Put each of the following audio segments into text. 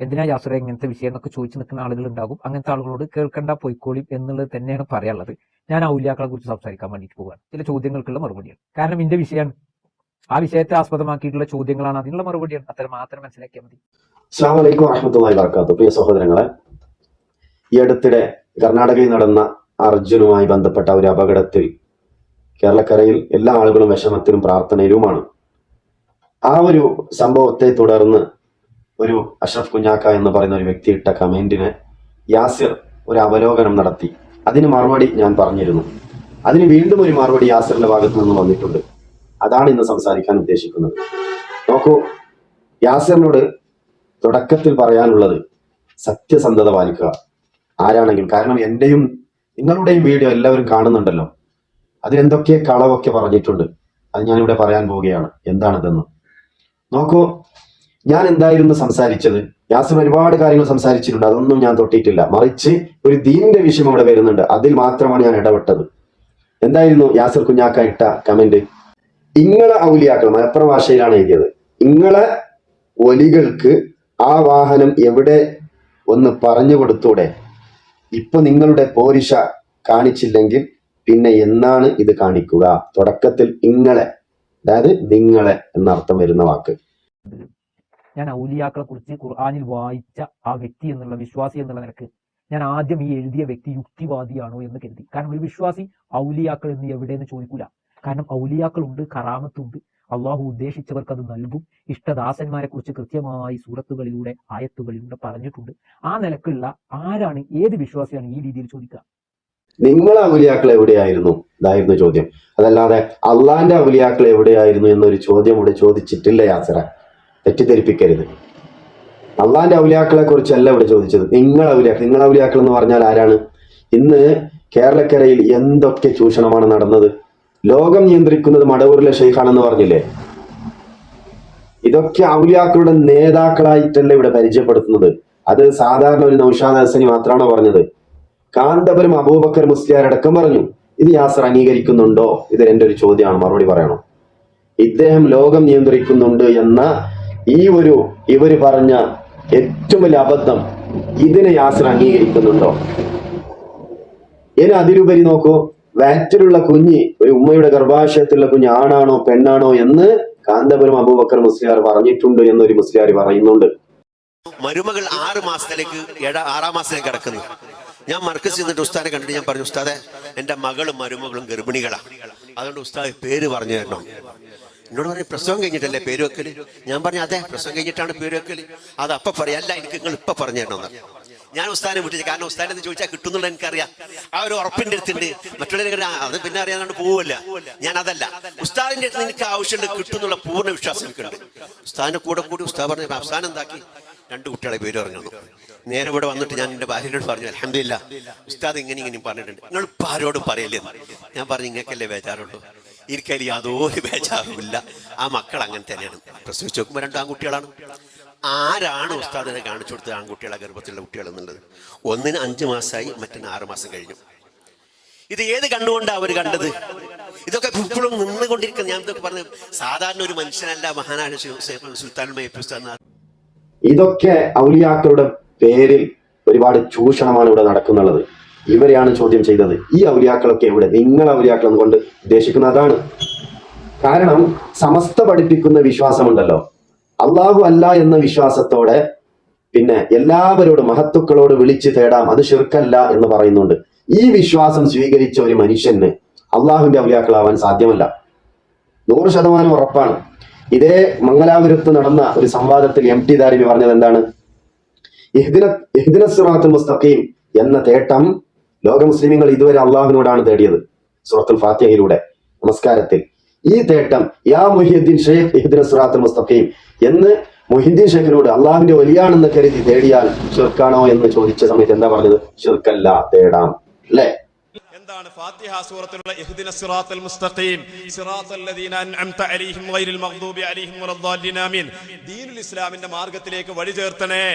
എന്തിനാ യാത്ര ഇങ്ങനത്തെ വിഷയം എന്നൊക്കെ ചോദിച്ചു നിൽക്കുന്ന ആളുകൾ ഉണ്ടാകും അങ്ങനത്തെ ആളുകളോട് കേൾക്കണ്ട പോയിക്കോളിയും എന്നുള്ളത് തന്നെയാണ് പറയാനുള്ളത്. ഞാൻ ഔലിയാക്കളെ കുറിച്ച് സംസാരിക്കാൻ വേണ്ടിയിട്ട് പോവുകയാണ് ചില ചോദ്യങ്ങൾക്കുള്ള മറുപടിയാണ്. കാരണം എന്റെ വിഷയമാണ്. ആ വിഷയത്തെ ആസ്പദമാക്കിയിട്ടുള്ള ചോദ്യങ്ങളാണ് അതിനുള്ള മറുപടിയാണ്. അത്ര മാത്രം മനസ്സിലാക്കിയാൽ മതി. സഹോദരങ്ങളെ ഈ അടുത്തിടെ കർണാടകയിൽ നടന്ന അർജുനുമായി ബന്ധപ്പെട്ട ഒരു അപകടത്തിൽ കേരളക്കരയിൽ എല്ലാ ആളുകളും വിഷമത്തിലും പ്രാർത്ഥനയിലുമാണ്. ആ ഒരു സംഭവത്തെ തുടർന്ന് ഒരു അഷ്റഫ് കുഞ്ഞാക്ക എന്ന് പറയുന്ന ഒരു വ്യക്തി ഇട്ട കമന്റിന് യാസിർ ഒരു അവലോകനം നടത്തി. അതിന് മറുപടി ഞാൻ പറഞ്ഞിരുന്നു. അതിന് വീണ്ടും ഒരു മറുപടി യാസിറിന്റെ ഭാഗത്തു നിന്ന് വന്നിട്ടുണ്ട്. അതാണ് ഇന്ന് സംസാരിക്കാൻ ഉദ്ദേശിക്കുന്നത്. നോക്കൂ യാസിറിനോട് തുടക്കത്തിൽ പറയാനുള്ളത് സത്യസന്ധത പാലിക്കുക. ആരാണെങ്കിലും കാരണം എന്റെയും നിങ്ങളുടെയും വീഡിയോ എല്ലാവരും കാണുന്നുണ്ടല്ലോ. അതിനെന്തൊക്കെ കളവൊക്കെ പറഞ്ഞിട്ടുണ്ട്. അത് ഞാനിവിടെ പറയാൻ പോവുകയാണ്. എന്താണിതെന്ന്. നോക്കൂ ഞാൻ എന്തായിരുന്നു സംസാരിച്ചത്? യാസിർ ഒരുപാട് കാര്യങ്ങൾ സംസാരിച്ചിട്ടുണ്ട്. അതൊന്നും ഞാൻ തൊട്ടിട്ടില്ല. മറിച്ച് ഒരു ദീനിന്റെ വിഷയം അവിടെ വരുന്നുണ്ട്. അതിൽ മാത്രമാണ് ഞാൻ ഇടപെട്ടത്. എന്തായിരുന്നു യാസിർ കുഞ്ഞാക്ക ഇട്ട കമന്റ് ഇങ്ങളെ ഔലിയാക്കൾ മലപ്പുറം ഭാഷയിലാണ് എഴുതിയത്. ഇങ്ങളെ ഒലികൾക്ക് ആ വാഹനം എവിടെ ഒന്ന് പറഞ്ഞു കൊടുത്തൂടെ? ഇപ്പൊ നിങ്ങളുടെ പോരിഷ കാണിച്ചില്ലെങ്കിൽ പിന്നെ എന്നാണ് ഇത് കാണിക്കുക? തുടക്കത്തിൽ ഇങ്ങളെ അതായത് നിങ്ങളെ എന്നർത്ഥം വരുന്ന വാക്ക്. ഞാൻ ഔലിയാക്കളെ കുറിച്ച് ഖുർആാനിൽ വായിച്ച ആ വ്യക്തി എന്നുള്ള വിശ്വാസി എന്നുള്ള നിലയ്ക്ക് ഞാൻ ആദ്യം ഈ എഴുതിയ വ്യക്തി യുക്തിവാദിയാണോ എന്ന് കരുതി. കാരണം ഒരു വിശ്വാസി ഔലിയാക്കൾ എന്ന് എവിടെയെന്ന് ചോദിക്കൂല. കാരണം ഔലിയാക്കളുണ്ട് കറാമത്തുണ്ട്. അള്ളാഹു ഉദ്ദേശിച്ചവർക്ക് അത് നൽകും. ഇഷ്ടദാസന്മാരെ കുറിച്ച് കൃത്യമായി സൂറത്തുകളിലൂടെ ആയത്തുകളിലൂടെ പറഞ്ഞിട്ടുണ്ട്. ആ നിലക്കുള്ള ആരാണ് ഏത് വിശ്വാസിയാണ് ഈ രീതിയിൽ ചോദിക്കുക? നിങ്ങൾ അവലിയാക്കൾ എവിടെയായിരുന്നു? ഇതായിരുന്നു ചോദ്യം. അതല്ലാതെ അള്ളാന്റെ അവലിയാക്കൾ എവിടെയായിരുന്നു എന്നൊരു ചോദ്യം ഇവിടെ ചോദിച്ചിട്ടില്ല യാസറ. തെറ്റിദ്ധരിപ്പിക്കരുത്. അള്ളാന്റെ ഔലിയാക്കളെ കുറിച്ചല്ല ഇവിടെ ചോദിച്ചത്. നിങ്ങൾ ഔലിയാക്കൾ നിങ്ങൾ ഔലിയാക്കൾ എന്ന് പറഞ്ഞാൽ ആരാണ്? ഇന്ന് കേരളക്കരയിൽ എന്തൊക്കെ ചൂഷണമാണ് നടന്നത്? ലോകം നിയന്ത്രിക്കുന്നത് മടവൂരിലെ ഷെയ്ഖാണെന്ന് പറഞ്ഞില്ലേ? ഇതൊക്കെ ഔലിയാക്കളുടെ നേതാക്കളായിട്ടല്ല ഇവിടെ പരിചയപ്പെടുത്തുന്നത്. അത് സാധാരണ ഒരു നൌഷാദ് ഹസനി മാത്രമാണോ പറഞ്ഞത്? കാന്തപുരം അബൂബക്കർ മുസ്ലിയാരടക്കം പറഞ്ഞു ഇത് യാസർ അംഗീകരിക്കുന്നുണ്ടോ? ഇത് എന്റെ ഒരു ചോദ്യമാണ് മറുപടി പറയണം. ഇദ്ദേഹം ലോകം നിയന്ത്രിക്കുന്നുണ്ട് എന്ന ഈ ഒരു ഇവർ പറഞ്ഞ ഏറ്റവും വലിയ അബദ്ധം ഇതിനെ യാസർ അംഗീകരിക്കുന്നുണ്ടോ? ഇനി അതിലുപരി നോക്കൂ വയറ്റിലുള്ള കുഞ്ഞ് ഒരു ഉമ്മയുടെ ഗർഭാശയത്തിലുള്ള കുഞ്ഞ് ആണാണോ പെണ്ണാണോ എന്ന് കാന്തപുരം അബൂബക്കർ മുസ്ലിയാർ പറഞ്ഞിട്ടുണ്ട് എന്നൊരു മുസ്ലിയാർ പറയുന്നുണ്ട്. മരുമകൾ ആറ് മാസത്തിലേക്ക് ആറാം മാസത്തിലേക്ക് കിടക്കുന്നു. ഞാൻ മർക്കസ് ചെന്നിട്ട് ഉസ്താദിനെ കണ്ടിട്ട് ഞാൻ പറഞ്ഞു ഉസ്താദെ എന്റെ മകളും മരുമകളും ഗർഭിണികളാണ് അതുകൊണ്ട് ഉസ്താദ് പേര് പറഞ്ഞു തരണം. എന്നോട് പറഞ്ഞ പ്രസവം കഴിഞ്ഞിട്ടല്ലേ പേര് വെക്കൽ ഞാൻ പറഞ്ഞു അതെ പ്രസവം കഴിഞ്ഞിട്ടാണ് പേര് വെക്കൽ അത് അപ്പൊ പറയാം അല്ല എനിക്ക് നിങ്ങൾ ഇപ്പൊ പറഞ്ഞു ഞാൻ ഉസ്താനെ വിട്ടിട്ട് കാരണം ഉസ്താനെ എന്ന് ചോദിച്ചാൽ കിട്ടുന്നുള്ള എനിക്കറിയാം. ആ ഒരു ഉറപ്പിന്റെ അടുത്തുണ്ട്. മറ്റുള്ളവരെ അത് പിന്നെ അറിയാതെ പോവില്ല. ഞാൻ അതല്ല. ഉസ്താദിന്റെ അടുത്ത് എനിക്ക് ആവശ്യമുണ്ട് കിട്ടുന്നുള്ള പൂർണ വിശ്വാസം എനിക്കുണ്ട്. ഉസ്താദിന്റെ കൂടെ കൂടി ഉസ്താദ് പറഞ്ഞു അവസാനം എന്താക്കി? രണ്ട് കുട്ടികളെ പേര് പറഞ്ഞു നേരെ ഇവിടെ വന്നിട്ട് ഞാൻ എന്റെ ഭാര്യയോട് പറഞ്ഞു അലഹമില്ല ഉസ്താദ് ഇങ്ങനെ ഇങ്ങനെ പറഞ്ഞിട്ടുണ്ട്. നിങ്ങൾ ഇപ്പൊ ആരോടും പറയല്ലേ ഞാൻ പറഞ്ഞു ഇങ്ങക്കല്ലേ ബേജാറുള്ളൂ. എനിക്കതിൽ യാതൊരു ബേജാറുമില്ല. ആ മക്കൾ അങ്ങനെ തന്നെയാണ്. പ്രസവിച്ച് നോക്കുമ്പോൾ രണ്ട് ആൺകുട്ടികളാണ്. ആരാണ് ഉസ്താദിനെ കാണിച്ചു കൊടുത്തത് ആൺകുട്ടികളെ ഗർഭത്തിലുള്ള കുട്ടികൾ എന്നുള്ളത്? ഒന്നിന് അഞ്ച് മാസമായി മറ്റൊന്ന് ആറ് മാസം കഴിഞ്ഞു. ഇത് ഏത് കണ്ടുകൊണ്ടാണ് അവർ കണ്ടത്? ഇതൊക്കെ ഇപ്പോഴും നിന്നുകൊണ്ടിരിക്കുന്നത്. ഞാൻ ഇതൊക്കെ പറഞ്ഞു സാധാരണ ഒരു മനുഷ്യനല്ല മഹാനായ സുൽത്താൻ ഇതൊക്കെ ഔലിയാക്കളുടെ പേരിൽ ഒരുപാട് ചൂഷണമാണ് ഇവിടെ നടക്കുന്നുള്ളത്. ഇവരെയാണ് ചോദ്യം ചെയ്തത്. ഈ ഔര്യാക്കളൊക്കെ എവിടെ? നിങ്ങൾ ഔലിയാക്കൾ കൊണ്ട് ഉദ്ദേശിക്കുന്ന അതാണ്. കാരണം സമസ്ത പഠിപ്പിക്കുന്ന വിശ്വാസമുണ്ടല്ലോ. അള്ളാഹു അല്ല എന്ന വിശ്വാസത്തോടെ പിന്നെ എല്ലാവരോടും മഹത്തുക്കളോട് വിളിച്ചു തേടാം. അത് ഷിർക്കല്ല എന്ന് പറയുന്നുണ്ട്. ഈ വിശ്വാസം സ്വീകരിച്ച ഒരു മനുഷ്യന് അള്ളാഹുവിന്റെ ഔലിയാക്കളാവാൻ സാധ്യമല്ല. നൂറ് ശതമാനം ഉറപ്പാണ്. ഇതേ മംഗലാപുരത്ത് നടന്ന ഒരു സംവാദത്തിൽ എം ടി ദാരിമി പറഞ്ഞത് എന്താണ്? ഇഹ്ദിന മുസ്തഖീം എന്ന തേട്ടം ലോക മുസ്ലിമീങ്ങൾ ഇതുവരെ അള്ളാഹുവിനോടാണ് തേടിയത്. സുറത്തുൽ ഫാത്തിഹയിലൂടെ. നമസ്കാരത്തിൽ. ഈ തേട്ടം യാ മുഹിയുദ്ദീൻ ഷെയ്ഖ് സിറാത്തുൽ മുസ്തഖീം എന്ന് മൊഹിദ്ദീൻ ഷെയ്ഖിനോട് അള്ളാഹുവിന്റെ വലിയാണെന്ന് കരുതി തേടിയാൽ ഷിർക്കാണോ എന്ന് ചോദിച്ച സമയത്ത് എന്താ പറഞ്ഞത്? ഷിർക്കല്ല തേടാം. അല്ലേ? എന്താണ് ഫാത്തിഹ സൂറത്തിലുള്ള ഇഹ്ദിന സിറാത്തൽ മുസ്തഖീം. സിറാത്തൽ ലദീന അൻഅംത അലൈഹിം ഗൈറിൽ മഗ്ദൂബി അലൈഹിം വലദ്ദാലിൻ ആമീൻ. ദീനുൽ ഇസ്ലാമിന്റെ മാർഗത്തിലേക്ക് വഴി ചേർത്തണേ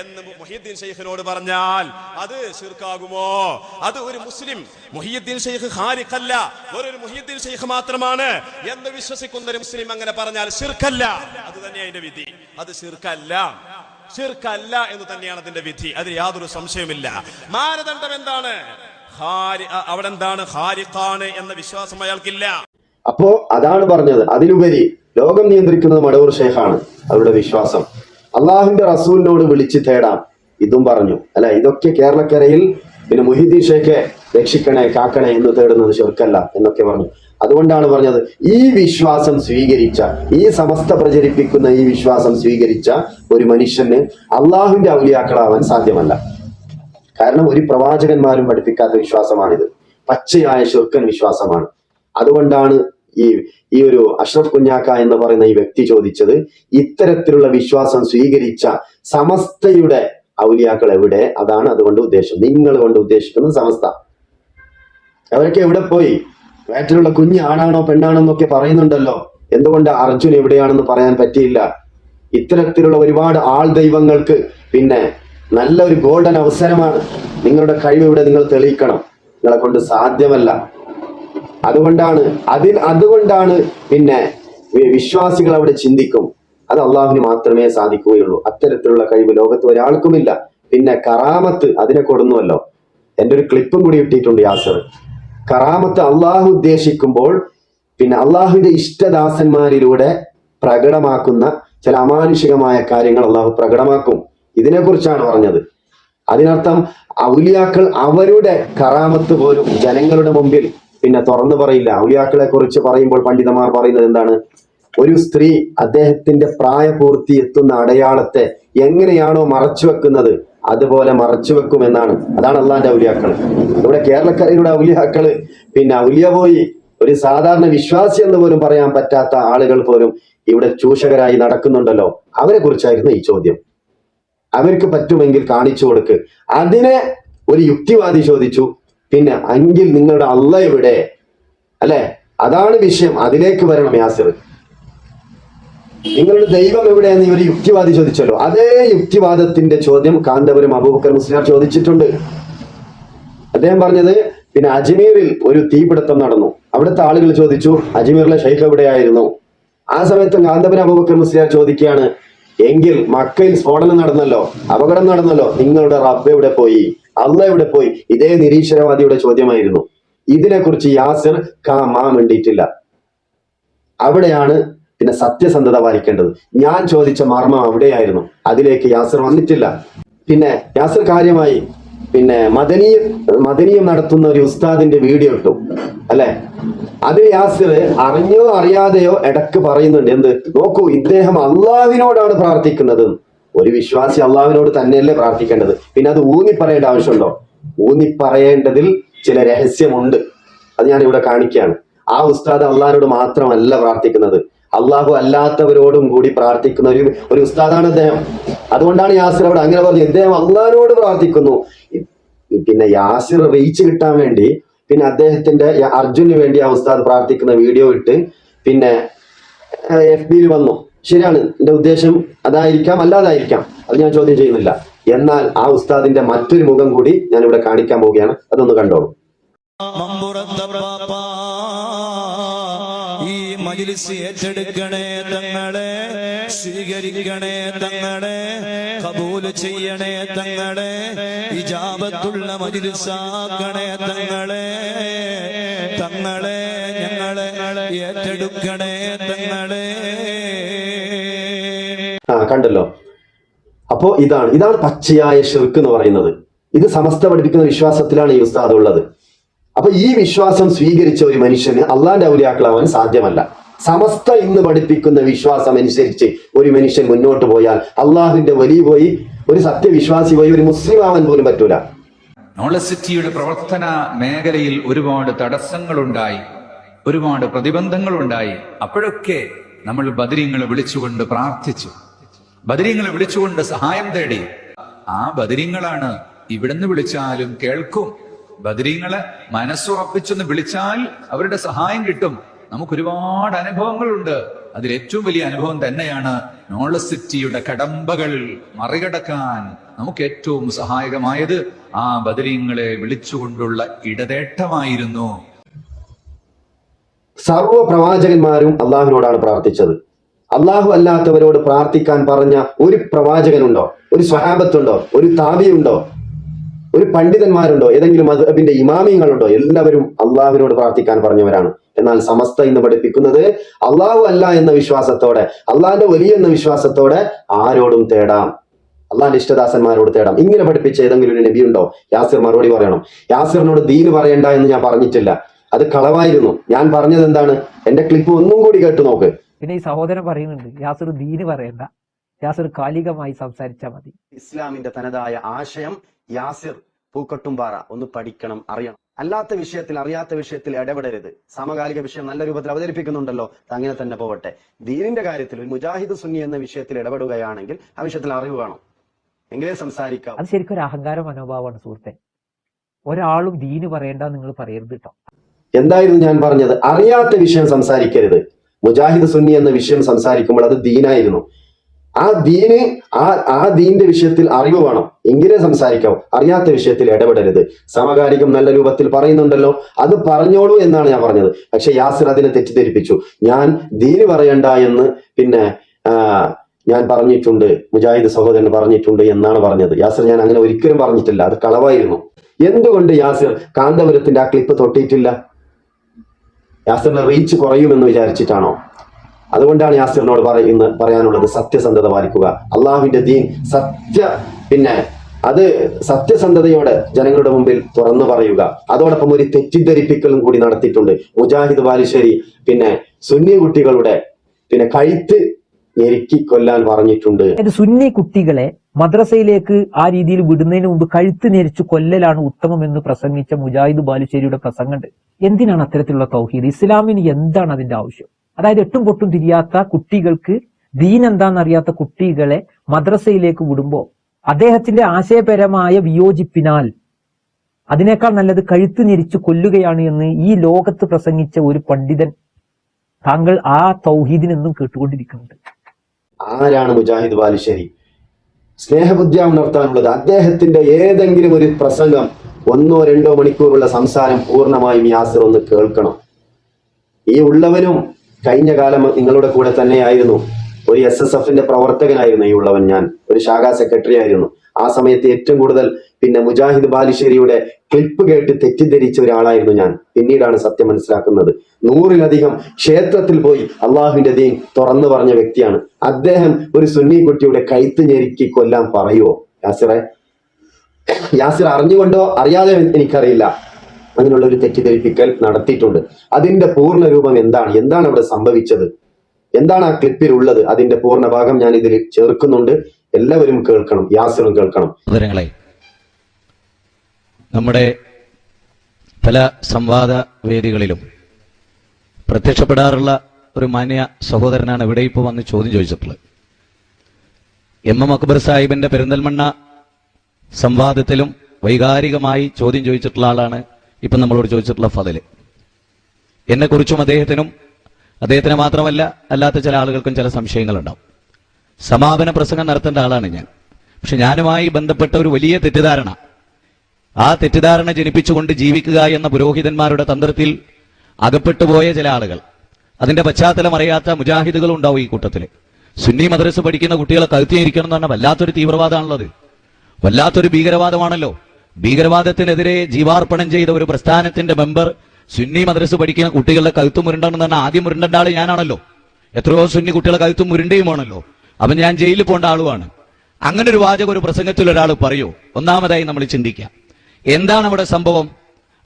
എന്ന് മുഹിയുദ്ദീൻ ഷൈഖിനോട് പറഞ്ഞാൽ അത് ശിർക്കാകുമോ? അത് ഒരു മുസ്ലിം മുഹിയുദ്ദീൻ ശൈഖ് ഖാലിഖല്ല ഒരു മുഹിയുദ്ദീൻ ഷൈഖ് മാത്രമാണ് എന്ന് വിശ്വസിക്കുന്ന ഒരു മുസ്ലിം അങ്ങനെ പറഞ്ഞാൽ ശിർക്കല്ല. അത് തന്നെ അതിന്റെ വിധി. അത് ശിർക്കല്ല. ശിർക്കല്ല എന്ന് തന്നെയാണ് അതിന്റെ വിധി. അതിൽ യാതൊരു സംശയമില്ല മാനദണ്ഡം എന്താണ്? അവിടെ എന്താണ് ഹാരിഖാണ് എന്ന വിശ്വാസം അയാൾക്കില്ല. അപ്പോ അതാണ് പറഞ്ഞത്. അതിലുപരി ലോകം നിയന്ത്രിക്കുന്നത് മടവൂർ ഷേഖാണ്. അവരുടെ വിശ്വാസം. അള്ളാഹുവിന്റെ റസൂലിനോട് വിളിച്ച് തേടാം. ഇതും പറഞ്ഞു. അല്ല ഇതൊക്കെ കേരളക്കരയിൽ പിന്നെ മുഹിദ്ദീൻ ഷേഖെ രക്ഷിക്കണേ കാക്കണേ എന്ന് തേടുന്നത് ചെറുക്കല്ല എന്നൊക്കെ പറഞ്ഞു. അതുകൊണ്ടാണ് പറഞ്ഞത് ഈ വിശ്വാസം സ്വീകരിച്ച ഈ സമസ്ത പ്രചരിപ്പിക്കുന്ന ഈ വിശ്വാസം സ്വീകരിച്ച ഒരു മനുഷ്യന് അള്ളാഹുവിന്റെ ഔലിയാക്കളാവാൻ സാധ്യമല്ല. കാരണം ഒരു പ്രവാചകന്മാരും പഠിപ്പിക്കാത്ത വിശ്വാസമാണിത്. പച്ചയായ ശുർക്കൻ വിശ്വാസമാണ്. അതുകൊണ്ടാണ് ഈ ഈ ഒരു അഷ്റഫ് കുഞ്ഞാക്ക എന്ന് പറയുന്ന ഈ വ്യക്തി ചോദിച്ചത് ഇത്തരത്തിലുള്ള വിശ്വാസം സ്വീകരിച്ച സമസ്തയുടെ ഔലിയാക്കൾ എവിടെ? അതാണ് അതുകൊണ്ട് ഉദ്ദേശം. നിങ്ങൾ കൊണ്ട് ഉദ്ദേശിക്കുന്ന സമസ്ത. അവരൊക്കെ എവിടെ പോയി? വയറ്റിലുള്ള കുഞ്ഞ് ആണാണോ പെണ്ണാണോ എന്നൊക്കെ പറയുന്നുണ്ടല്ലോ. എന്തുകൊണ്ട് അർജുൻ എവിടെയാണെന്ന് പറയാൻ പറ്റിയില്ല? ഇത്തരത്തിലുള്ള ഒരുപാട് ആൾ ദൈവങ്ങൾക്ക് പിന്നെ നല്ലൊരു ഗോൾഡൻ അവസരമാണ് നിങ്ങളുടെ കഴിവ് ഇവിടെ നിങ്ങൾ തെളിയിക്കണം. നിങ്ങളെ കൊണ്ട് സാധ്യമല്ല. അതുകൊണ്ടാണ് അതിൽ അതുകൊണ്ടാണ് പിന്നെ വിശ്വാസികൾ അവിടെ ചിന്തിക്കും. അത് അള്ളാഹുവിന് മാത്രമേ സാധിക്കുകയുള്ളൂ. അത്തരത്തിലുള്ള കഴിവ് ലോകത്ത് ഒരാൾക്കുമില്ല. പിന്നെ കറാമത്ത് അതിനെ കൊടുന്നുവല്ലോ. എന്റെ ഒരു ക്ലിപ്പും കൂടി ഇട്ടിട്ടുണ്ട് യാസർ. കറാമത്ത് അള്ളാഹു ഉദ്ദേശിക്കുമ്പോൾ പിന്നെ അള്ളാഹുവിന്റെ ഇഷ്ടദാസന്മാരിലൂടെ പ്രകടമാക്കുന്ന ചില അമാനുഷികമായ കാര്യങ്ങൾ അള്ളാഹു പ്രകടമാക്കും. ഇതിനെക്കുറിച്ചാണ് പറഞ്ഞത്. അതിനർത്ഥം ഔലിയാക്കൾ അവരുടെ കറാമത്ത് പോലും ജനങ്ങളുടെ മുമ്പിൽ പിന്നെ തുറന്നു പറയില്ല. ഔലിയാക്കളെ കുറിച്ച് പറയുമ്പോൾ പണ്ഡിതന്മാർ പറയുന്നത് എന്താണ്? ഒരു സ്ത്രീ അദ്ദേഹത്തിന്റെ പ്രായപൂർത്തി എത്തുന്ന അടയാളത്തെ എങ്ങനെയാണോ മറച്ചു വെക്കുന്നത് അതുപോലെ മറച്ചു വെക്കും എന്നാണ്. അതാണ് അള്ളാന്റെ ഔലിയാക്കൾ. ഇവിടെ കേരളക്കരയുടെ ഔലിയാക്കൾ പിന്നെ ഔലിയ പോയി ഒരു സാധാരണ വിശ്വാസി എന്ന് പോലും പറയാൻ പറ്റാത്ത ആളുകൾ പോലും ഇവിടെ ചൂഷകരായി നടക്കുന്നുണ്ടല്ലോ. അവരെ കുറിച്ചായിരുന്നു ഈ ചോദ്യം. അവർക്ക് പറ്റുമെങ്കിൽ കാണിച്ചു കൊടുക്ക്. അതിനെ ഒരു യുക്തിവാദി ചോദിച്ചു. പിന്നെ അങ്കിൽ നിങ്ങളുടെ അള്ള ഇവിടെ അല്ലെ? അതാണ് വിഷയം. അതിലേക്ക് വരണം യാസിർ. നിങ്ങളുടെ ദൈവം എവിടെയെന്ന് ഇവർ യുക്തിവാദി ചോദിച്ചല്ലോ. അതേ യുക്തിവാദത്തിന്റെ ചോദ്യം കാന്തപുരം അബൂബക്കർ മുസ്ലിയാർ ചോദിച്ചിട്ടുണ്ട്. അദ്ദേഹം പറഞ്ഞത് പിന്നെ അജ്മീറിൽ ഒരു തീപിടുത്തം നടന്നു. അവിടുത്തെ ആളുകൾ ചോദിച്ചു അജ്മീറിലെ ഷെയ്ഖ് എവിടെയായിരുന്നു? ആ സമയത്ത് കാന്തപുരം അബൂബക്കർ മുസ്ലിയാർ ചോദിക്കുകയാണ് എങ്കിൽ മക്കയിൽ സ്ഫോടനം നടന്നല്ലോ അപകടം നടന്നല്ലോ. നിങ്ങളുടെ റബ്ബ് എവിടെ പോയി? അല്ല എവിടെ പോയി? ഇതേ നിരീശ്വരവാദിയുടെ ചോദ്യമായിരുന്നു. ഇതിനെക്കുറിച്ച് യാസിർ കാ മാ വേണ്ടിയിട്ടില്ല അവിടെയാണ് പിന്നെ സത്യസന്ധത പാലിക്കേണ്ടത്. ഞാൻ ചോദിച്ച മർമ്മം അവിടെയായിരുന്നു. അതിലേക്ക് യാസിർ വന്നിട്ടില്ല. പിന്നെ യാസിർ കാര്യമായി പിന്നെ മദനീയം മദനീയം നടത്തുന്ന ഒരു ഉസ്താദിന്റെ വീഡിയോ ഇട്ടു. അല്ലെ? അത് യാസിർ അറിഞ്ഞോ അറിയാതെയോ ഇടയ്ക്ക് പറയുന്നുണ്ട്. എന്ത്? നോക്കൂ ഇദ്ദേഹം അള്ളാവിനോടാണ് പ്രാർത്ഥിക്കുന്നത്. ഒരു വിശ്വാസി അള്ളാവിനോട് തന്നെയല്ലേ പ്രാർത്ഥിക്കേണ്ടത്? പിന്നെ അത് ഊന്നി പറയേണ്ട ആവശ്യമുണ്ടോ? ഊന്നി പറയേണ്ടതിൽ ചില രഹസ്യമുണ്ട്. അത് ഞാൻ ഇവിടെ കാണിക്കുകയാണ്. ആ ഉസ്താദ് അള്ളാഹിനോട് മാത്രമല്ല പ്രാർത്ഥിക്കുന്നത്. അള്ളാഹു അല്ലാത്തവരോടും കൂടി പ്രാർത്ഥിക്കുന്ന ഒരു ഒരു ഉസ്താദാണ് അദ്ദേഹം. അതുകൊണ്ടാണ് യാസിർ അവിടെ അങ്ങനെ പറഞ്ഞു ഇദ്ദേഹം അള്ളാഹിനോട് പ്രാർത്ഥിക്കുന്നു. പിന്നെ യാസിർ റീച്ച് കിട്ടാൻ വേണ്ടി പിന്നെ അദ്ദേഹത്തിന്റെ അർജുന് വേണ്ടി ആ ഉസ്താദ് പ്രാർത്ഥിക്കുന്ന വീഡിയോ ഇട്ട് പിന്നെ എഫ് ബിയിൽ വന്നു. ശരിയാണ് എന്റെ ഉദ്ദേശം അതായിരിക്കാം അല്ലാതായിരിക്കാം. അത് ഞാൻ ചോദ്യം ചെയ്യുന്നില്ല. എന്നാൽ ആ ഉസ്താദിന്റെ മറ്റൊരു മുഖം കൂടി ഞാൻ ഇവിടെ കാണിക്കാൻ പോവുകയാണ്. അതൊന്ന് കണ്ടോളൂ. ഈ മജിലിസ് ഏറ്റെടുക്കണേ തങ്ങളെ. സ്വീകരിക്കണേ തങ്ങളെ കബൂൽ ചെയ്യണേ തങ്ങളെ ഇജാബത്തുള്ള മജിലിസാക്കണേ തങ്ങളെ തങ്ങളെ ഞങ്ങളെ ഏറ്റെടുക്കണേ തങ്ങളെ. ആ കണ്ടല്ലോ. അപ്പോ ഇതാണ് ഇതാണ് പച്ചയായ ഷിർക്ക് എന്ന് പറയുന്നത്. ഇത് സമസ്ത പഠിപ്പിക്കുന്ന വിശ്വാസത്തിലാണ് ഈ ഉസ്താദ് ഉള്ളത്. അപ്പൊ ഈ വിശ്വാസം സ്വീകരിച്ച ഒരു മനുഷ്യന് അള്ളാന്റെ ഔലിയാക്കളാവാൻ സാധ്യമല്ല. സമസ്ത ഇന്ന് പഠിപ്പിക്കുന്ന വിശ്വാസം അനുസരിച്ച് ഒരു മനുഷ്യൻ മുന്നോട്ട് പോയാൽ അള്ളാഹുവിന്റെ വലി പോയി ഒരു സത്യവിശ്വാസി പോയി ഒരു മുസ്ലിം ആവാൻ പോലും പറ്റൂല. നോളസിറ്റിയുടെ പ്രവർത്തന മേഖലയിൽ ഒരുപാട് തടസ്സങ്ങളുണ്ടായി ഒരുപാട് പ്രതിബന്ധങ്ങളുണ്ടായി. അപ്പോഴൊക്കെ നമ്മൾ ബദരീങ്ങളെ വിളിച്ചുകൊണ്ട് പ്രാർത്ഥിച്ചു. ബദരീങ്ങളെ വിളിച്ചുകൊണ്ട് സഹായം തേടി. ആ ബദരീങ്ങളാണ് ഇവിടുന്ന് വിളിച്ചാലും കേൾക്കും. ബദരീങ്ങളെ മനസ്സുറപ്പിച്ചൊന്ന് വിളിച്ചാൽ അവരുടെ സഹായം കിട്ടും. നമുക്ക് ഒരുപാട് അനുഭവങ്ങളുണ്ട്. അതിൽ ഏറ്റവും വലിയ അനുഭവം തന്നെയാണ് നോളസിറ്റിയുടെ കടമ്പകൾ മറികടക്കാൻ നമുക്ക് ഏറ്റവും സഹായകമായത് ആ ബദരീങ്ങളെ വിളിച്ചുകൊണ്ടുള്ള ഇടതേട്ടമായിരുന്നു. സർവ പ്രവാചകന്മാരും അള്ളാഹുവിനോടാണ് പ്രാർത്ഥിച്ചത്. അള്ളാഹു അല്ലാത്തവരോട് പ്രാർത്ഥിക്കാൻ പറഞ്ഞ ഒരു പ്രവാചകനുണ്ടോ? ഒരു സ്വഹാബത്തുണ്ടോ? ഒരു താബിയുണ്ടോ ഒരു പണ്ഡിതന്മാരുണ്ടോ? ഏതെങ്കിലും മധുബിന്റെ ഇമാമിയങ്ങളുണ്ടോ? എല്ലാവരും അള്ളാഹുവിനോട് പ്രാർത്ഥിക്കാൻ പറഞ്ഞവരാണ്. എന്നാൽ സമസ്ത ഇന്ന് പഠിപ്പിക്കുന്നത് അള്ളാഹു അല്ല എന്ന വിശ്വാസത്തോടെ അള്ളാഹിന്റെ വലിയ എന്ന വിശ്വാസത്തോടെ ആരോടും തേടാം. അള്ളാഹിന്റെ ഇഷ്ടദാസന്മാരോട് തേടാം. ഇങ്ങനെ പഠിപ്പിച്ച ഏതെങ്കിലും ഒരു നബി ഉണ്ടോ യാസിർ മറുപടി പറയണം. യാസിറിനോട് ദീന് പറയണ്ട എന്ന് ഞാൻ പറഞ്ഞിട്ടില്ല. അത് കളവായിരുന്നു. ഞാൻ പറഞ്ഞത് എന്താണ്? എന്റെ ക്ലിപ്പ് ഒന്നും കൂടി കേട്ടു നോക്ക്. പിന്നെ ഈ സഹോദരൻ പറയുന്നുണ്ട് യാസിർ ദീന് പറയണ്ട. യാസിർ കാലികമായി സംസാരിച്ചാൽ മതി. ഇസ്ലാമിന്റെ തനതായ ആശയം യാസിർ പൂക്കട്ടുംപാറ ഒന്ന് പഠിക്കണം അറിയണം. അല്ലാത്ത വിഷയത്തിൽ അറിയാത്ത വിഷയത്തിൽ ഇടപെടരുത്. സമകാലിക വിഷയം നല്ല രൂപത്തിൽ അവതരിപ്പിക്കുന്നുണ്ടല്ലോ അങ്ങനെ തന്നെ പോവട്ടെ. ദീനിന്റെ കാര്യത്തിൽ ഒരു മുജാഹിദ് സുന്നി എന്ന വിഷയത്തിൽ ഇടപെടുകയാണെങ്കിൽ ആ വിഷയത്തിൽ അറിവ് വേണം. എങ്കിലേ സംസാരിക്കാം. അത് ശരിക്കും ഒരു അഹങ്കാര മനോഭാവമാണ് സുഹൃത്തെ. ഒരാളും ദീന് പറയണ്ട നിങ്ങൾ പറയരുത് കേട്ടോ എന്തായിരുന്നു ഞാൻ പറഞ്ഞത്? അറിയാത്ത വിഷയം സംസാരിക്കരുത്. മുജാഹിദ് സുന്നി എന്ന വിഷയം സംസാരിക്കുമ്പോൾ അത് ദീനായിരുന്നു. ആ ദീന് ആ ആ ദീന്റെ വിഷയത്തിൽ അറിവ് വേണം. എങ്കിലേ സംസാരിക്കാവൂ അറിയാത്ത വിഷയത്തിൽ ഇടപെടരുത്. സമകാലികം നല്ല രൂപത്തിൽ പറയുന്നുണ്ടല്ലോ. അത് പറഞ്ഞോളൂ എന്നാണ് ഞാൻ പറഞ്ഞത്. പക്ഷെ യാസിർ അതിനെ തെറ്റിദ്ധരിപ്പിച്ചു. ഞാൻ ദീന് പറയണ്ട എന്ന് പിന്നെ ഞാൻ പറഞ്ഞിട്ടുണ്ട്. മുജാഹിദ് സഹോദരൻ പറഞ്ഞിട്ടുണ്ട് എന്നാണ് പറഞ്ഞത്. യാസിർ ഞാൻ അങ്ങനെ ഒരിക്കലും പറഞ്ഞിട്ടില്ല. അത് കളവായിരുന്നു. എന്തുകൊണ്ട് യാസിർ കാന്തപുരത്തിന്റെ ആ ക്ലിപ്പ് തൊട്ടിയിട്ടില്ല യാസിറിന്റെ റീച്ച് കുറയുമെന്ന് വിചാരിച്ചിട്ടാണോ? അതുകൊണ്ടാണ് യാസിറിനോട് പറയുന്ന പറയാനുള്ളത് സത്യസന്ധത പാലിക്കുക. അള്ളാഹുവിന്റെ ദീൻ സത്യ പിന്നെ അത് സത്യസന്ധതയോടെ ജനങ്ങളുടെ മുമ്പിൽ തുറന്നു പറയുക. അതോടൊപ്പം ഒരു തെറ്റിദ്ധരിപ്പിക്കലും കൂടി നടത്തിയിട്ടുണ്ട്. മുജാഹിദ് ബാലുശ്ശേരി പിന്നെ സുന്നി കുട്ടികളുടെ പിന്നെ കഴുത്ത് ഞെരുക്കി കൊല്ലാൻ പറഞ്ഞിട്ടുണ്ട്. സുന്നി കുട്ടികളെ മദ്രസയിലേക്ക് ആ രീതിയിൽ വിടുന്നതിന് മുമ്പ് കഴുത്ത് ഞെരിച്ചു കൊല്ലലാണ് ഉത്തമം എന്ന് പ്രസംഗിച്ച മുജാഹിദ് ബാലുശ്ശേരിയുടെ പ്രസംഗമുണ്ട്. എന്തിനാണ് അത്തരത്തിലുള്ള തൗഹീദ്? ഇസ്ലാമിന് എന്താണ് അതിന്റെ ആവശ്യം? അതായത് എട്ടും പൊട്ടും തിരിയാത്ത കുട്ടികൾക്ക് ദീൻ എന്താണെന്നറിയാത്ത കുട്ടികളെ മദ്രസയിലേക്ക് വിടുമ്പോൾ അദ്ദേഹത്തിന്റെ ആശയപരമായ വിയോജിപ്പിനാൽ അതിനേക്കാൾ നല്ലത് കഴുത്ത് ഞെരിച്ച് കൊല്ലുകയാണ് എന്ന് ഈ ലോകത്ത് പ്രസംഗിച്ച ഒരു പണ്ഡിതൻ താങ്കൾ ആ തൗഹീദിനെന്നും കേട്ടുകൊണ്ടിരിക്കുന്നുണ്ട്. ആരാണ് മുജാഹിദ് ബാലുശ്ശേരി? സ്നേഹബുദ്ധിയ ഉണർത്താനുള്ളത് അദ്ദേഹത്തിന്റെ ഏതെങ്കിലും ഒരു പ്രസംഗം ഒന്നോ രണ്ടോ മണിക്കൂറുള്ള സംസാരം പൂർണമായും യാസർ ഒന്ന് കേൾക്കണം. ഈ ഉള്ളവനും കഴിഞ്ഞ കാലം നിങ്ങളുടെ കൂടെ തന്നെയായിരുന്നു. ഒരു എസ് എസ് എഫിന്റെ പ്രവർത്തകനായിരുന്നു ഈ ഉള്ളവൻ ഞാൻ. ഒരു ശാഖാ സെക്രട്ടറി ആയിരുന്നു. ആ സമയത്ത് ഏറ്റവും കൂടുതൽ പിന്നെ മുജാഹിദ് ബാലുശ്ശേരിയുടെ ക്ലിപ്പ് കേട്ട് തെറ്റിദ്ധരിച്ച ഒരാളായിരുന്നു ഞാൻ. പിന്നീടാണ് സത്യം മനസ്സിലാക്കുന്നത്. നൂറിലധികം ക്ഷേത്രത്തിൽ പോയി അള്ളാഹുവിന്റെ ദീൻ തുറന്നു പറഞ്ഞ വ്യക്തിയാണ്. അദ്ദേഹം ഒരു സുന്നി കുട്ടിയുടെ കൈത്ത് ഞെരുക്കി കൊല്ലാൻ പറയുവോ? യാസിറെ യാസിർ അറിഞ്ഞുകൊണ്ടോ അറിയാതെ എനിക്കറിയില്ല. അങ്ങനെയുള്ള ഒരു തെറ്റിദ്ധരിപ്പിക്കൽ നടത്തിയിട്ടുണ്ട്. അതിന്റെ പൂർണ രൂപം എന്താണ്? എന്താണ് അവിടെ സംഭവിച്ചത്? എന്താണ് ആ ക്ലിപ്പിൽ ഉള്ളത് അതിന്റെ പൂർണ ഭാഗം ഞാൻ ഇതിൽ ചേർക്കുന്നുണ്ട്. എല്ലാവരും കേൾക്കണം. യാസറും കേൾക്കണം. നമ്മുടെ പല സംവാദ വേദികളിലും പ്രത്യക്ഷപ്പെടാറുള്ള ഒരു മാന്യ സഹോദരനാണ് ഇവിടെ ഇപ്പോൾ വന്ന് ചോദ്യം ചോദിച്ചിട്ടുള്ളത് എം എം അക്ബർ സാഹിബിന്റെ പെരിന്തൽമണ്ണ സംവാദത്തിലും വൈകാരികമായി ചോദ്യം ചോദിച്ചിട്ടുള്ള ആളാണ് ഇപ്പം നമ്മളോട് ചോദിച്ചിട്ടുള്ള ഫതൽ. എന്നെക്കുറിച്ചും അദ്ദേഹത്തിനും അദ്ദേഹത്തിന് മാത്രമല്ല അല്ലാത്ത ചില ആളുകൾക്കും ചില സംശയങ്ങളുണ്ടാവും. സമാപന പ്രസംഗം നടത്തേണ്ട ആളാണ് ഞാൻ. പക്ഷെ ഞാനുമായി ബന്ധപ്പെട്ട ഒരു വലിയ തെറ്റിദ്ധാരണ. ആ തെറ്റിദ്ധാരണ ജനിപ്പിച്ചുകൊണ്ട് ജീവിക്കുക എന്ന പുരോഹിതന്മാരുടെ തന്ത്രത്തിൽ അകപ്പെട്ടുപോയ ചില ആളുകൾ. അതിന്റെ പശ്ചാത്തലം അറിയാത്ത മുജാഹിദുകളും ഉണ്ടാവും ഈ കൂട്ടത്തിൽ സുന്നി മദ്രസ് പഠിക്കുന്ന കുട്ടികളെ കഴുത്തിയിരിക്കണം എന്ന് പറഞ്ഞാൽ വല്ലാത്തൊരു തീവ്രവാദമാണുള്ളത്. വല്ലാത്തൊരു ഭീകരവാദമാണല്ലോ. ഭീകരവാദത്തിനെതിരെ ജീവാർപ്പണം ചെയ്ത ഒരു പ്രസ്ഥാനത്തിന്റെ മെമ്പർ സുന്നി മദ്രസ് പഠിക്കുന്ന കുട്ടികളുടെ കഴുത്ത് മുരുണ്ടെന്ന് പറഞ്ഞാൽ ആദ്യം മുരുണ്ടേണ്ട ആൾ ഞാനാണല്ലോ. എത്രയോ സുന്നി കുട്ടികളെ കഴുത്ത് മുരുണ്ടയുമാണല്ലോ. അവൻ ഞാൻ ജയിലിൽ പോകേണ്ട ആളുമാണ്. അങ്ങനെ ഒരു വാചക ഒരു പ്രസംഗത്തിൽ ഒരാൾ പറയൂ. ഒന്നാമതായി നമ്മൾ ചിന്തിക്കാം. എന്താണ് അവിടെ സംഭവം?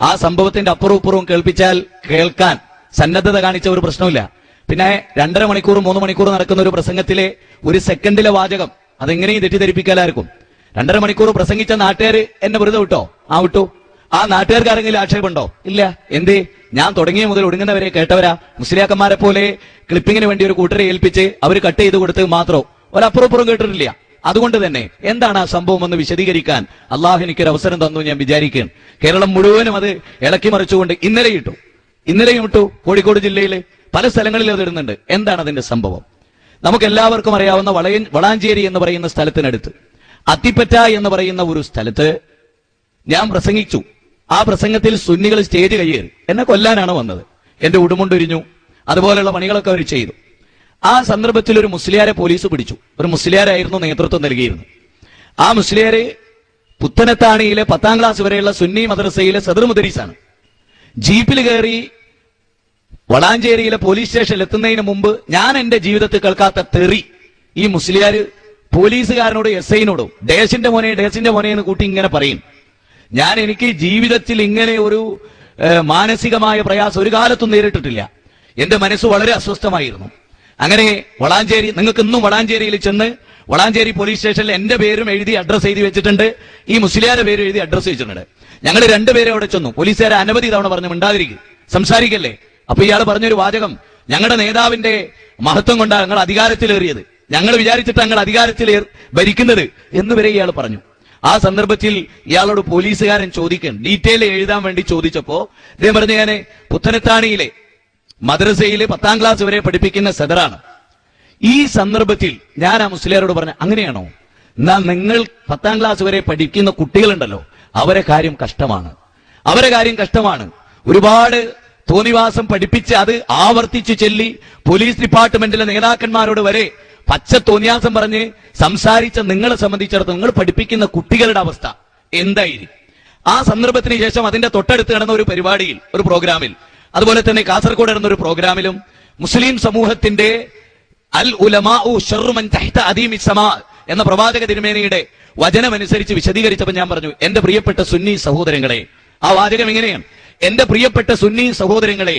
ആ സംഭവത്തിന്റെ അപ്പുറവും ഇപ്പുറവും കേൾപ്പിച്ചാൽ കേൾക്കാൻ സന്നദ്ധത കാണിച്ച ഒരു പ്രശ്നമില്ല പിന്നെ രണ്ടര മണിക്കൂർ മൂന്ന് മണിക്കൂർ നടക്കുന്ന ഒരു പ്രസംഗത്തിലെ ഒരു സെക്കൻഡിലെ വാചകം അതെങ്ങനെയും തെറ്റിദ്ധരിപ്പിക്കലായിരിക്കും. രണ്ടര മണിക്കൂർ പ്രസംഗിച്ച നാട്ടുകാർ എന്നെ വെറുതെ വിട്ടോ? ആ വിട്ടു. ആ നാട്ടുകാർക്ക് ആരെങ്കിലും ആക്ഷേപമുണ്ടോ? ഇല്ല. എന്തേ? ഞാൻ തുടങ്ങിയ മുതൽ ഒടുങ്ങുന്നവരെ കേട്ടവരാ. മുസ്ലിയാക്കന്മാരെ പോലെ ക്ലിപ്പിങ്ങിന് വേണ്ടി ഒരു കൂട്ടരെ ഏൽപ്പിച്ച് അവർ കട്ട് ചെയ്ത് കൊടുത്ത് മാത്രം ഒരപ്പുറപ്പുറം കേട്ടിട്ടില്ല. അതുകൊണ്ട് തന്നെ എന്താണ് ആ സംഭവം എന്ന് വിശദീകരിക്കാൻ അള്ളാഹു എനിക്കൊരു അവസരം തന്നു ഞാൻ വിചാരിക്കുകയാണ്. കേരളം മുഴുവനും അത് ഇളക്കി മറിച്ചുകൊണ്ട് ഇന്നലെ ഇട്ടു. ഇന്നലെയും ഇട്ടു. കോഴിക്കോട് ജില്ലയിൽ പല സ്ഥലങ്ങളിൽ അത് ഇടുന്നുണ്ട്. എന്താണ് അതിന്റെ സംഭവം? നമുക്ക് എല്ലാവർക്കും അറിയാവുന്ന വളയ വളാഞ്ചേരി എന്ന് പറയുന്ന സ്ഥലത്തിനടുത്ത്. അത്തിപ്പറ്റ എന്ന് പറയുന്ന ഒരു സ്ഥലത്ത് ഞാൻ പ്രസംഗിച്ചു. ആ പ്രസംഗത്തിൽ സുന്നികൾ സ്റ്റേജ് കയ്യേറി. എന്നെ കൊല്ലാനാണ് വന്നത്. എന്റെ ഉടുമുണ്ടൊരിഞ്ഞു. അതുപോലെയുള്ള പണികളൊക്കെ അവർ ചെയ്തു. ആ സന്ദർഭത്തിൽ ഒരു മുസ്ലിയാരെ പോലീസ് പിടിച്ചു. ഒരു മുസ്ലിയാരായിരുന്നു നേതൃത്വം നൽകിയിരുന്നു ആ മുസ്ലിയാര് പുത്തനത്താണിയിലെ പത്താം ക്ലാസ് വരെയുള്ള സുന്നി മദ്രസയിലെ സദർ മുദരീസാണ്. ജീപ്പിൽ കയറി വളാഞ്ചേരിയിലെ പോലീസ് സ്റ്റേഷനിൽ എത്തുന്നതിന് മുമ്പ് ഞാൻ എന്റെ ജീവിതത്തിൽ കേൾക്കാത്ത തെറി ഈ മുസ്ലിയാര് പോലീസുകാരനോട് എസ് ഐനോടും ഡേസിന്റെ മോനെ ഡേസിന്റെ മോനെ എന്ന് കൂട്ടി ഇങ്ങനെ പറയും. ഞാൻ എനിക്ക് ജീവിതത്തിൽ ഇങ്ങനെ ഒരു മാനസികമായ പ്രയാസം ഒരു കാലത്തും നേരിട്ടിട്ടില്ല. എന്റെ മനസ്സ് വളരെ അസ്വസ്ഥമായിരുന്നു. അങ്ങനെ വളാഞ്ചേരി നിങ്ങൾക്ക് ഇന്നും വളാഞ്ചേരിയിൽ ചെന്ന് വളാഞ്ചേരി പോലീസ് സ്റ്റേഷനിൽ എന്റെ പേരും എഴുതി അഡ്രസ്സ് എഴുതി വെച്ചിട്ടുണ്ട്. ഈ മുസ്ലിയാരുടെ പേര് എഴുതി അഡ്രസ്സ് വെച്ചിട്ടുണ്ട്. ഞങ്ങൾ രണ്ടുപേരെ അവിടെ ചെന്നു. പോലീസുകാരെ അനവധി തവണ പറഞ്ഞു മിണ്ടാതിരിക്കും. സംസാരിക്കല്ലേ? അപ്പൊ ഇയാൾ പറഞ്ഞൊരു വാചകം ഞങ്ങളുടെ നേതാവിന്റെ മഹത്വം കൊണ്ടാണ് ഞങ്ങൾ അധികാരത്തിലേറിയത്. ഞങ്ങൾ വിചാരിച്ചിട്ട് ഞങ്ങൾ അധികാരത്തിൽ ഭരിക്കുന്നത് എന്ന് വരെ ഇയാൾ പറഞ്ഞു. ആ സന്ദർഭത്തിൽ ഇയാളോട് പോലീസുകാരൻ ചോദിക്കാൻ ഡീറ്റെയിൽ എഴുതാൻ വേണ്ടി ചോദിച്ചപ്പോ ഇദ്ദേഹം പറഞ്ഞു ഞാൻ പുത്തനത്താണിയിലെ മദ്രസയിലെ പത്താം ക്ലാസ് വരെ പഠിപ്പിക്കുന്ന സദറാണ് ഈ സന്ദർഭത്തിൽ ഞാൻ ആ മുസ്ലിയാരോട് പറഞ്ഞു അങ്ങനെയാണോ? എന്നാ നിങ്ങൾ പത്താം ക്ലാസ് വരെ പഠിക്കുന്ന കുട്ടികളുണ്ടല്ലോ അവരെ കാര്യം കഷ്ടമാണ്. അവരെ കാര്യം കഷ്ടമാണ്. ഒരുപാട് തോന്നിവാസം പഠിപ്പിച്ച് അത് ആവർത്തിച്ച് ചെല്ലി പോലീസ് ഡിപ്പാർട്ട്മെന്റിലെ നേതാക്കന്മാരോട് വരെ പച്ച തോന്നിയാസം പറഞ്ഞ് സംസാരിച്ച നിങ്ങളെ സംബന്ധിച്ചിടത്തോളം നിങ്ങൾ പഠിപ്പിക്കുന്ന കുട്ടികളുടെ അവസ്ഥ എന്തായിരിക്കും? ആ സന്ദർഭത്തിന് ശേഷം അതിന്റെ തൊട്ടടുത്ത് നടന്ന ഒരു പരിപാടിയിൽ ഒരു പ്രോഗ്രാമിൽ അതുപോലെ തന്നെ കാസർഗോഡ് നടന്ന ഒരു പ്രോഗ്രാമിലും മുസ്ലിം സമൂഹത്തിന്റെ അൽ ഉലമാഉ ശർറു മൻ തഹ്ത എന്ന പ്രവാചക തിരുമേനയുടെ വചനമനുസരിച്ച് വിശദീകരിച്ചപ്പോൾ ഞാൻ പറഞ്ഞു എന്റെ പ്രിയപ്പെട്ട സുന്നി സഹോദരങ്ങളെ ആ വാചകം എങ്ങനെയാണ്? എന്റെ പ്രിയപ്പെട്ട സുന്നി സഹോദരങ്ങളെ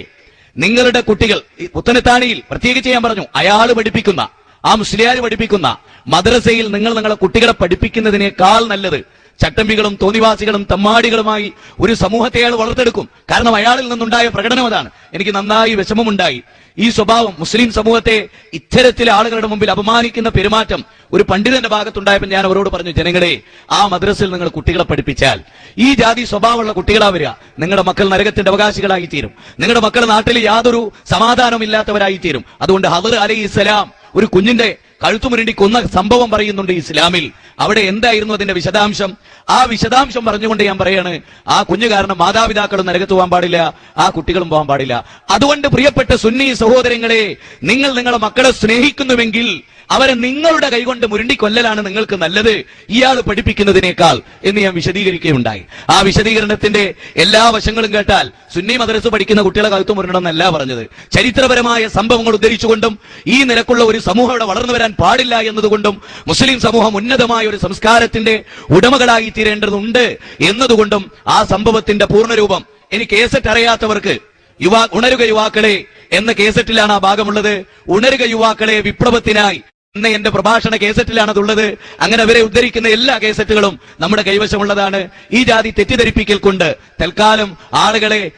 നിങ്ങളുടെ കുട്ടികൾ പുത്തനത്താണിയിൽ പ്രത്യേകിച്ച് ഞാൻ പറഞ്ഞു അയാൾ പഠിപ്പിക്കുന്ന ആ മുസ്ലിയാർ പഠിപ്പിക്കുന്ന മദ്രസയിൽ നിങ്ങൾ നിങ്ങളെ കുട്ടികളെ പഠിപ്പിക്കുന്നതിനേക്കാൾ നല്ലത് ചട്ടമ്പികളും തോന്നിവാസികളും തമ്മാടികളുമായി ഒരു സമൂഹത്തെ അയാൾ വളർത്തെടുക്കും കാരണം അയാളിൽ നിന്നുണ്ടായ പ്രകടനം അതാണ്. എനിക്ക് നന്നായി വിഷമമുണ്ടായി. ഈ സ്വഭാവം മുസ്ലിം സമൂഹത്തെ ഇത്തരത്തിലെ ആളുകളുടെ മുമ്പിൽ അപമാനിക്കുന്ന പെരുമാറ്റം ഒരു പണ്ഡിതന്റെ ഭാഗത്തുണ്ടായപ്പോൾ ഞാൻ അവരോട് പറഞ്ഞു ജനങ്ങളെ ആ മദ്രസിൽ നിങ്ങൾ കുട്ടികളെ പഠിപ്പിച്ചാൽ ഈ ജാതി സ്വഭാവമുള്ള കുട്ടികളാ വരിക. നിങ്ങളുടെ മക്കൾ നരകത്തിന്റെ അവകാശികളായി തീരും. നിങ്ങളുടെ മക്കൾ നാട്ടിൽ യാതൊരു സമാധാനമില്ലാത്തവരായി തീരും. അതുകൊണ്ട് ഹദർ അലി ഇസ്ലാം ഒരു കുഞ്ഞിന്റെ കഴുത്തുമുരണ്ടി കൊന്ന സംഭവം പറയുന്നുണ്ട് ഇസ്ലാമിൽ. അവിടെ എന്തായിരുന്നു അതിന്റെ വിശദാംശം? ആ വിശദാംശം പറഞ്ഞുകൊണ്ട് ഞാൻ പറയാണ് ആ കുഞ്ഞു കാരണം മാതാപിതാക്കളും നരകത്ത് പോകാൻ പാടില്ല ആ കുട്ടികളും പോകാൻ പാടില്ല. അതുകൊണ്ട് പ്രിയപ്പെട്ട സുന്നി സഹോദരങ്ങളെ നിങ്ങൾ നിങ്ങളുടെ മക്കളെ സ്നേഹിക്കുന്നുവെങ്കിൽ അവരെ നിങ്ങളുടെ കൈകൊണ്ട് മുരുണ്ടി കൊല്ലലാണ് നിങ്ങൾക്ക് നല്ലത്. ഇയാൾ പഠിപ്പിക്കുന്നതിനേക്കാൾ എന്ന് ഞാൻ വിശദീകരിക്കുകയുണ്ടായി. ആ വിശദീകരണത്തിന്റെ എല്ലാ വശങ്ങളും കേട്ടാൽ സുന്നി മദ്രസ് പഠിക്കുന്ന കുട്ടികളെ കഴുത്തു മുരണമെന്നല്ല പറഞ്ഞത്. ചരിത്രപരമായ സംഭവങ്ങൾ ഉദ്ധരിച്ചുകൊണ്ടും ഈ നിലക്കുള്ള ഒരു സമൂഹം ഇവിടെ വളർന്നു വരാൻ പാടില്ല എന്നതുകൊണ്ടും മുസ്ലിം സമൂഹം ഉന്നതമായ ഒരു സംസ്കാരത്തിന്റെ ഉടമകളായി തീരേണ്ടതുണ്ട് എന്നതുകൊണ്ടും ആ സംഭവത്തിന്റെ പൂർണരൂപം എനിക്ക് കേസറ്റ് അറിയാത്തവർക്ക് യുവാ ഉണരുക യുവാക്കളെ എന്ന കേസറ്റിലാണ് ആ ഭാഗമുള്ളത്. ഉണരുക യുവാക്കളെ വിപ്ലവത്തിനായി എന്ന എന്റെ പ്രഭാഷണ കേസറ്റിലാണ് ഉള്ളത് അങ്ങനെ അവരെ ഉദ്ധരിക്കുന്ന എല്ലാ കേസറ്റുകളും നമ്മുടെ കൈവശമുള്ളതാണ്. ഈ ജാതി തെറ്റിദ്ധരിപ്പിക്കൽ കൊണ്ട് തൽക്കാലം ആളുകളെ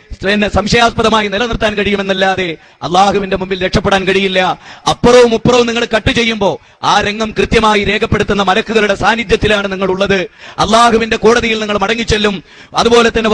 സംശയാസ്പദമായി നിലനിർത്താൻ കഴിയുമെന്നല്ലാതെ അള്ളാഹുവിന്റെ മുമ്പിൽ രക്ഷപ്പെടാൻ കഴിയില്ല. അപ്പുറവും ഉപ്പുറവും നിങ്ങൾ കട്ട് ചെയ്യുമ്പോൾ ആ രംഗം കൃത്യമായി രേഖപ്പെടുത്തുന്ന മലക്കുകളുടെ സാന്നിധ്യത്തിലാണ് നിങ്ങൾ ഉള്ളത് അള്ളാഹുവിന്റെ കോടതിയിൽ നിങ്ങൾ മടങ്ങിച്ചെല്ലും. അതുപോലെ തന്നെ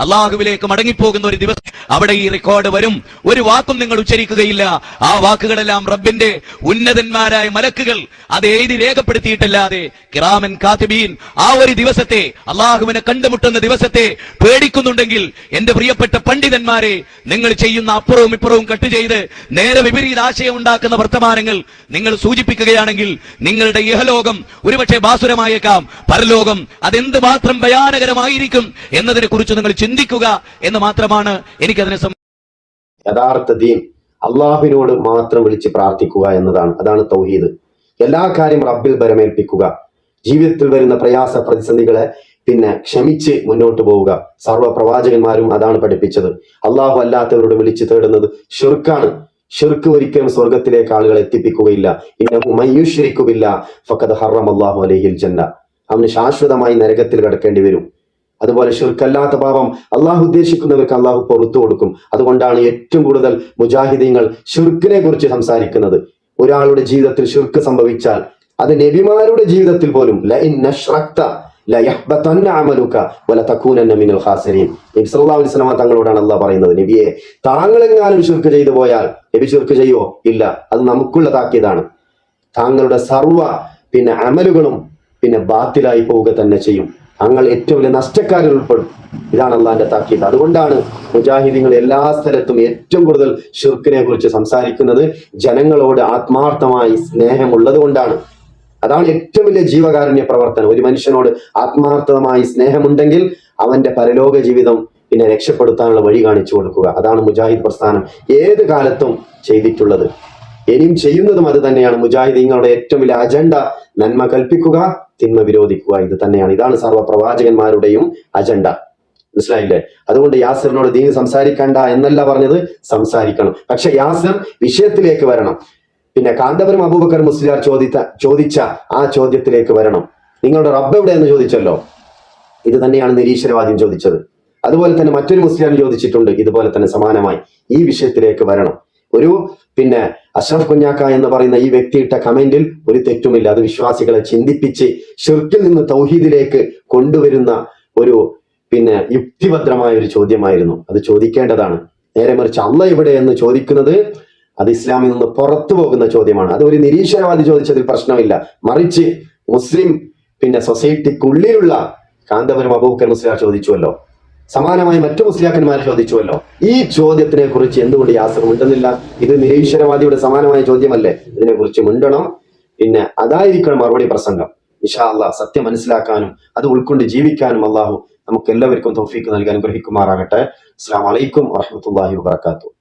അള്ളാഹുവിലേക്ക് മടങ്ങിപ്പോകുന്ന ഒരു ദിവസം അവിടെ ഈ റെക്കോർഡ് വരും. ഒരു വാക്കും നിങ്ങൾ ഉച്ചരിക്കുകയില്ല. ആ വാക്കുകളെല്ലാം റബ്ബിന്റെ ഉന്നതന്മാരായ മലക്കുകൾ അത് എഴുതി രേഖപ്പെടുത്തിയിട്ടല്ലാതെ കിറാമൻ കാത്തിബീൻ ആ ഒരു ദിവസത്തെ അള്ളാഹുവിനെ കണ്ടുമുട്ടുന്ന ദിവസത്തെ പേടിക്കുന്നുണ്ടെങ്കിൽ എന്റെ പ്രിയപ്പെട്ട പണ്ഡിതന്മാരെ നിങ്ങൾ ചെയ്യുന്ന അപ്പുറവും ഇപ്പുറവും കട്ട് ചെയ്ത് നേരെ വിപരീത ആശയം ഉണ്ടാക്കുന്ന വർത്തമാനങ്ങൾ നിങ്ങൾ സൂചിപ്പിക്കുകയാണെങ്കിൽ നിങ്ങളുടെ ഇഹലോകം ഒരുപക്ഷെ ബാസുരമായേക്കാം. പരലോകം അതെന്ത് മാത്രം ഭയാനകരമായിരിക്കും എന്നതിനെ കുറിച്ച് നിങ്ങൾ ചിന്തിക്കുക എന്ന് മാത്രമാണ് എനിക്കതിനെ യഥാർത്ഥ ദീൻ അള്ളാഹുവിനോട് മാത്രം വിളിച്ച് പ്രാർത്ഥിക്കുക എന്നതാണ്. അതാണ് തൗഹീദ്. എല്ലാ കാര്യം റബ്ബിൽ പരമേൽപ്പിക്കുക ജീവിതത്തിൽ വരുന്ന പ്രയാസ പ്രതിസന്ധികളെ പിന്നെ ക്ഷമിച്ച് മുന്നോട്ട് പോവുക. സർവ പ്രവാചകന്മാരും അതാണ് പഠിപ്പിച്ചത്. അള്ളാഹു അല്ലാത്തവരോട് വിളിച്ച് തേടുന്നത് ഷിർക്കാണ്. ഷിർക്ക് ഒരിക്കലും സ്വർഗത്തിലേക്ക് ആളുകൾ എത്തിപ്പിക്കുകയില്ല. ഇന്നഹുമയ്യുഷിരിക്കുമില്ല ഫക്കത് ഹറം അള്ളാഹു അലഹിൽ ജന്ന. അവന് ശാശ്വതമായി നരകത്തിൽ കിടക്കേണ്ടി വരും. അതുപോലെ ഷിർക്കല്ലാത്ത പാപം അള്ളാഹു ഉദ്ദേശിക്കുന്നവർക്ക് അള്ളാഹു പുറത്തു കൊടുക്കും. അതുകൊണ്ടാണ് ഏറ്റവും കൂടുതൽ മുജാഹിദീങ്ങൾ ഷിർക്കിനെ കുറിച്ച് സംസാരിക്കുന്നത്. ഒരാളുടെ ജീവിതത്തിൽ ഷിർക്ക് സംഭവിച്ചാൽ അത് നബിമാരുടെ ജീവിതത്തിൽ പോലും തങ്ങളോടാണ് അള്ളാഹ് പറയുന്നത് നബിയെ താങ്കളെങ്ങാനും ഷിർക്ക് ചെയ്തു പോയാൽ നബി ഷിർക്ക് ചെയ്യോ? ഇല്ല അത് നമുക്കുള്ള താക്കീതാണ് താങ്കളുടെ സർവ പിന്നെ അമലുകളും പിന്നെ ബാത്തിലായി പോവുക തന്നെ ചെയ്യും. ഞങ്ങൾ ഏറ്റവും വലിയ നഷ്ടക്കാരിൽ ഉൾപ്പെടും. ഇതാണ് അള്ളാന്റെ താക്കീത്. അതുകൊണ്ടാണ് മുജാഹിദീങ്ങൾ എല്ലാ സ്ഥലത്തും ഏറ്റവും കൂടുതൽ ഷിർക്കിനെ കുറിച്ച് സംസാരിക്കുന്നത്. ജനങ്ങളോട് ആത്മാർത്ഥമായി സ്നേഹമുള്ളത് കൊണ്ടാണ്. അതാണ് ഏറ്റവും വലിയ ജീവകാരുണ്യ പ്രവർത്തനം. ഒരു മനുഷ്യനോട് ആത്മാർത്ഥമായി സ്നേഹമുണ്ടെങ്കിൽ അവന്റെ പരലോക ജീവിതം പിന്നെ രക്ഷപ്പെടുത്താനുള്ള വഴി കാണിച്ചു കൊടുക്കുക. അതാണ് മുജാഹിദ് പ്രസ്ഥാനം. ഏത് കാലത്തും ചെയ്തിട്ടുള്ളത്. ഇനിയും ചെയ്യുന്നതും അത് തന്നെയാണ്. മുജാഹിദീങ്ങളുടെ ഏറ്റവും വലിയ അജണ്ട നന്മ കൽപ്പിക്കുക തിന്മ വിരോധിക്കുക ഇത് തന്നെയാണ്. ഇതാണ് സർവപ്രവാചകന്മാരുടെയും അജണ്ട. മനസ്സിലായില്ലേ? അതുകൊണ്ട് യാസിറിനോട് ദീൻ സംസാരിക്കണ്ട എന്നല്ല പറഞ്ഞത് സംസാരിക്കണം. പക്ഷെ യാസിർ വിഷയത്തിലേക്ക് വരണം. പിന്നെ കാന്തപുരം അബൂബക്കർ മുസ്ലിയാർ ചോദിച്ച ചോദിച്ച ആ ചോദ്യത്തിലേക്ക് വരണം. നിങ്ങളുടെ റബ്ബ് എവിടെ എന്ന് ചോദിച്ചല്ലോ? ഇത് തന്നെയാണ് നിരീശ്വരവാദ്യം ചോദിച്ചത്. അതുപോലെ തന്നെ മറ്റൊരു മുസ്ലിം ചോദിച്ചിട്ടുണ്ട് ഇതുപോലെ തന്നെ സമാനമായി ഈ വിഷയത്തിലേക്ക് വരണം. ഒരു പിന്നെ അഷ്റഫ് കുഞ്ഞാക്ക എന്ന് പറയുന്ന ഈ വ്യക്തി ഇട്ട കമന്റിൽ ഒരു തെറ്റുമില്ല. അത് വിശ്വാസികളെ ചിന്തിപ്പിച്ച് ഷിർക്കിൽ നിന്ന് തൗഹീദിലേക്ക് കൊണ്ടുവരുന്ന ഒരു പിന്നെ യുക്തിഭദ്രമായ ഒരു ചോദ്യമായിരുന്നു. അത് ചോദിക്കേണ്ടതാണ്. നേരെ മറിച്ച് അല്ല ഇവിടെ എന്ന് ചോദിക്കുന്നത് അത് ഇസ്ലാമിൽ നിന്ന് പുറത്തു പോകുന്ന ചോദ്യമാണ്. അത് ഒരു നിരീശ്വരവാദി ചോദിച്ചതിൽ പ്രശ്നമില്ല. മറിച്ച് മുസ്ലിം പിന്നെ സൊസൈറ്റിക്കുള്ളിലുള്ള കാന്തപുരം അബൂക്കർ മുസ്ലിം ചോദിച്ചുവല്ലോ. സമാനമായി മറ്റു മുസ്ലിയാക്കന്മാർ ചോദിച്ചുവല്ലോ. ഈ ചോദ്യത്തിനെ കുറിച്ച് എന്തുകൊണ്ട് യാസർ മിണ്ടുന്നില്ല? ഇത് നിരീശ്വരവാദിയുടെ സമാനമായ ചോദ്യമല്ലേ? ഇതിനെ കുറിച്ച് മിണ്ടണം. പിന്നെ അതായിരിക്കണം മറുപടി പ്രസംഗം. ഇഷാ അള്ളാഹ് സത്യം മനസ്സിലാക്കാനും അത് ഉൾക്കൊണ്ട് ജീവിക്കാനും അള്ളാഹു നമുക്ക് എല്ലാവർക്കും തൗഫീക്ക് നൽകാൻ ഗ്രഹിക്കുമാറാകട്ടെ അസ്സാം വലൈക്കും വറഹമത്തല്ലാഹി വാത്തു